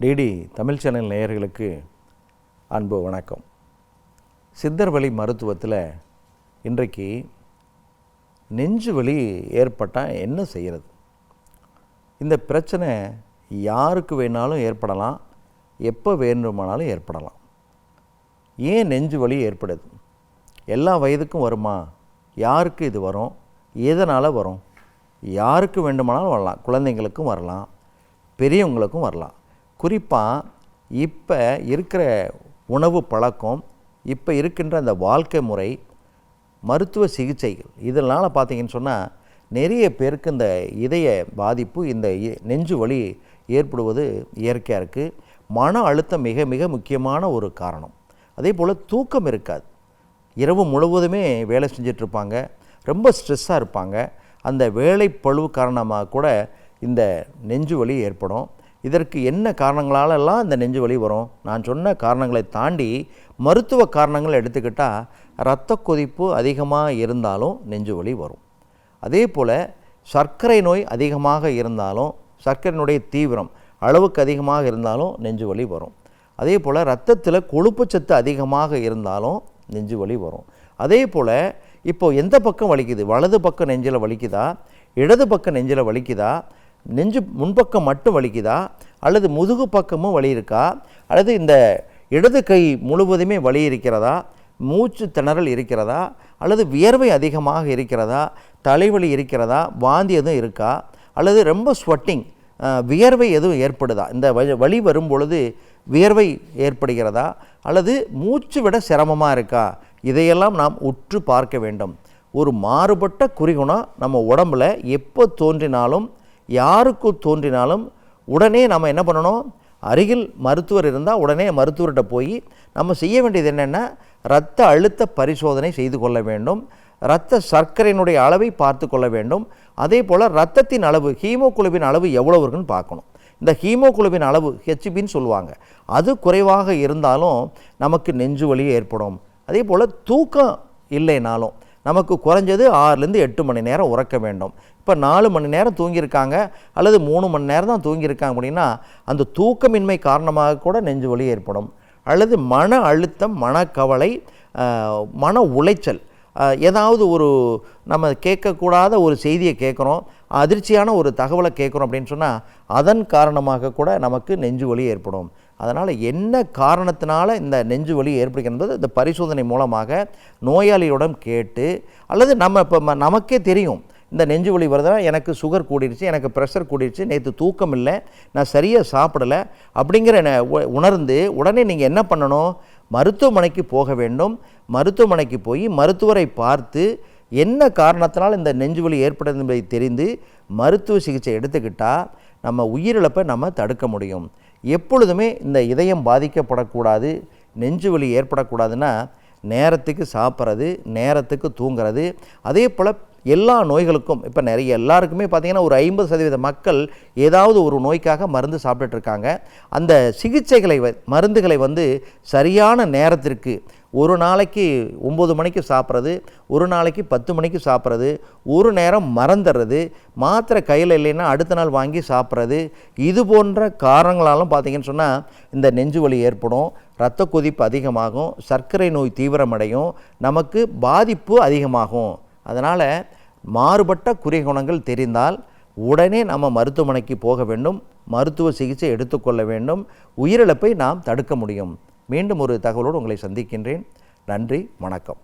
DD Tamil channel நேயர்களுக்கு அன்பு வணக்கம். சித்தர் வழி மருத்துவத்தில் இன்றைக்கு நெஞ்சு வலி ஏற்பட்டால் என்ன செய்கிறது இந்த பிரச்சனை யாருக்கு வேணாலும் ஏற்படலாம் எப்போ வேண்டுமானாலும் ஏற்படலாம். ஏன் நெஞ்சு வலி ஏற்படுது? எல்லா வயதுக்கும் வருமா? யாருக்கு இது வரும்? எதனால் வரும்? யாருக்கு வேண்டுமானாலும் வரலாம். குழந்தைங்களுக்கும் வரலாம் பெரியவங்களுக்கும் வரலாம். குறிப்பாக இப்போ இருக்கிற உணவு பழக்கம் இப்போ இருக்கின்ற அந்த வாழ்க்கை முறை மருத்துவ சிகிச்சைகள் இதனால் பார்த்தீங்கன்னு சொன்னால் நிறைய பேருக்கு இந்த இதய பாதிப்பு இந்த இ- நெஞ்சு வலி ஏற்படுவது இயற்கையாக இருக்குது மன அழுத்தம் மிக மிக முக்கியமான ஒரு காரணம். அதே போல் தூக்கம் இருக்காது. இரவு முழுவதுமே வேலை செஞ்சிட்ருப்பாங்க ரொம்ப ஸ்ட்ரெஸ்ஸாக இருப்பாங்க. அந்த வேலை பழுவு காரணமாக கூட இந்த நெஞ்சு வலி ஏற்படும். இதற்கு என்ன காரணங்களாலெல்லாம் இந்த நெஞ்சு வலி வரும்? நான் சொன்ன காரணங்களை தாண்டி மருத்துவ காரணங்கள் எடுத்துக்கிட்டால் இரத்த கொதிப்பு அதிகமாக இருந்தாலும் நெஞ்சு வலி வரும். அதே போல் சர்க்கரை நோய் அதிகமாக இருந்தாலும் சர்க்கரையினுடைய தீவிரம் அளவுக்கு அதிகமாக இருந்தாலும் நெஞ்சு வலி வரும். அதே போல் ரத்தத்தில் கொழுப்புச்சத்து அதிகமாக இருந்தாலும் நெஞ்சு வலி வரும். அதே போல் இப்போது எந்த பக்கம் வலிக்குது? வலது பக்கம் நெஞ்சில் வலிக்குதா? இடது பக்கம் நெஞ்சில் வலிக்குதா? நெஞ்சு முன்பக்கம் மட்டும் வலிக்குதா? அல்லது முதுகு பக்கமும் வலி இருக்கா அல்லது இந்த இடது கை முழுவதுமே வலி இருக்கிறதா மூச்சு திணறல் இருக்கிறதா? அல்லது வியர்வை அதிகமாக இருக்கிறதா? தலைவலி இருக்கிறதா? வாந்தி எதுவும் இருக்கா? அல்லது ரொம்ப ஸ்வட்டிங் வியர்வை எதுவும் ஏற்படுதா? இந்த வழி வலி வரும் பொழுது வியர்வை ஏற்படுகிறதா? அல்லது மூச்சு விட சிரமமாக இருக்கா? இதையெல்லாம் நாம் உற்று பார்க்க வேண்டும். ஒரு மாறுபட்ட குறிகுணம் நம்ம உடம்புல எப்போ தோன்றினாலும் யாருக்கு தோன்றினாலும் உடனே நம்ம என்ன பண்ணணும்? அருகில் மருத்துவர் இருந்தால் உடனே மருத்துவர்கிட்ட போய் நம்ம செய்ய வேண்டியது என்னென்னா இரத்த அழுத்த பரிசோதனை செய்து கொள்ள வேண்டும். இரத்த சர்க்கரையினுடைய அளவை பார்த்து கொள்ள வேண்டும். அதே போல் இரத்தத்தின் அளவு ஹீமோகுளோபின் அளவு எவ்வளவு இருக்குன்னு பார்க்கணும். இந்த ஹீமோகுளோபின் அளவு ஹெச்பின்னு சொல்லுவாங்க. அது குறைவாக இருந்தாலும் நமக்கு நெஞ்சு வலி ஏற்படும். அதே போல் தூக்கம் இல்லைனாலும் நமக்கு குறைஞ்சது ஆறுலேருந்து எட்டு மணி நேரம் உறக்க வேண்டும். இப்போ நாலு மணி நேரம் தூங்கியிருக்காங்க அல்லது மூணு மணி நேரம் தான் தூங்கியிருக்காங்க அப்படின்னா அந்த தூக்கமின்மை காரணமாக கூட நெஞ்சு வலி ஏற்படும். அல்லது மன அழுத்தம் மனக்கவலை மன உளைச்சல் ஏதாவது ஒரு நம்ம கேட்கக்கூடாத ஒரு செய்தியை கேட்குறோம் அதிர்ச்சியான ஒரு தகவலை கேட்குறோம் அப்படின்னு சொன்னால் அதன் காரணமாக கூட நமக்கு நெஞ்சு வலி ஏற்படும். அதனால் என்ன காரணத்தினால இந்த நெஞ்சு வலி ஏற்படுகிறது இந்த பரிசோதனை மூலமாக நோயாளியிடம் கேட்டு அல்லது நம்ம இப்போ ம- நமக்கே தெரியும். இந்த நெஞ்சு வலி வருதுனா எனக்கு சுகர் கூடிடுச்சு எனக்கு ப்ரெஷர் கூடிடுச்சு நேற்று தூக்கம் இல்லை நான் சரியாக சாப்பிடலை அப்படிங்கிற ந- உ- உணர்ந்து உடனே நீங்கள் என்ன பண்ணணும்? மருத்துவமனைக்கு போக வேண்டும். மருத்துவமனைக்கு போய் மருத்துவரை பார்த்து என்ன காரணத்தினால் இந்த நெஞ்சு வலி ஏற்படுது என்பதை தெரிந்து மருத்துவ சிகிச்சை எடுத்துக்கிட்டால் நம்ம உயிரிழப்பை நம்ம தடுக்க முடியும். எப்பொழுதுமே இந்த இதயம் பாதிக்கப்படக்கூடாது நெஞ்சு வலி ஏற்படக்கூடாதுன்னா நேரத்துக்கு சாப்பிட்றது நேரத்துக்கு தூங்குறது அதே போல் எல்லா நோய்களுக்கும் இப்போ நிறைய எல்லாருக்குமே பார்த்தீங்கன்னா ஒரு ஐம்பது சதவீத மக்கள் ஏதாவது ஒரு நோய்க்காக மருந்து சாப்பிட்டுட்டு அந்த சிகிச்சைகளை வ- மருந்துகளை வந்து சரியான நேரத்திற்கு ஒரு நாளைக்கு ஒம்பது மணிக்கு சாப்பிட்றது ஒரு நாளைக்கு பத்து மணிக்கு சாப்பிட்றது ஒரு நேரம் மறந்துடுறது மாத்திரை கையில் இல்லைன்னா அடுத்த நாள் வாங்கி சாப்பிட்றது இது போன்ற காரணங்களாலும் பார்த்திங்கன்னு சொன்னால் இந்த நெஞ்சு வலி ஏற்படும் இரத்த கொதிப்பு அதிகமாகும் சர்க்கரை நோய் தீவிரமடையும் நமக்கு பாதிப்பு அதிகமாகும். அதனால் மாறுபட்ட குறிகுணங்கள் தெரிந்தால் உடனே நம்ம மருத்துவமனைக்கு போக வேண்டும் மருத்துவ சிகிச்சை எடுத்துக்கொள்ள வேண்டும் உயிரிழப்பை நாம் தடுக்க முடியும். மீண்டும் ஒரு தகவலோடு உங்களை சந்திக்கின்றேன். நன்றி வணக்கம்.